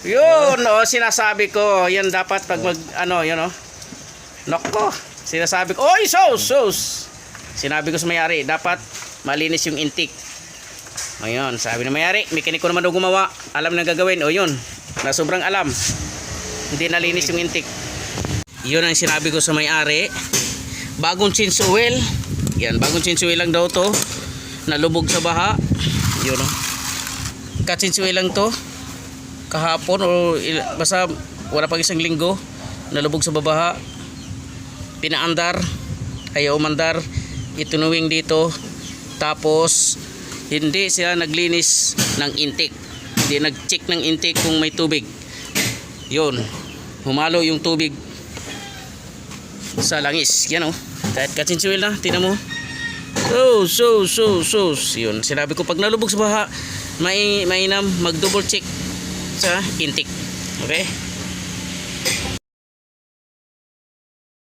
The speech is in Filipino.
Yun, oh, sinasabi ko. Yan dapat pag mag, ano, yun oh. Nako, sinasabi ko. Oy, sos, sos. Sinabi ko sa mayari, dapat malinis yung intake. Ayun, sabi ng mayari, mekaniko naman daw gumawa. Alam na gagawin. O yun, na sobrang alam. Hindi nalinis yung intake. Yun ang sinabi ko sa may-ari. Bagong change oil. Yan, bagong change oil lang daw to. Nalubog sa baha. Yun oh. Ka-change oil lang to kahapon o basta wala pang isang linggo nalubog sa babaha pinaandar ayaw umandar itunuwing dito tapos hindi sila naglinis ng intake hindi nag-check ng intake kung may tubig. Yun humalo yung tubig sa langis yan o kahit katsinsuil na tinan mo. So so so so yun. Sinabi ko pag nalubog sa baha may mainam mag double check sa intake okay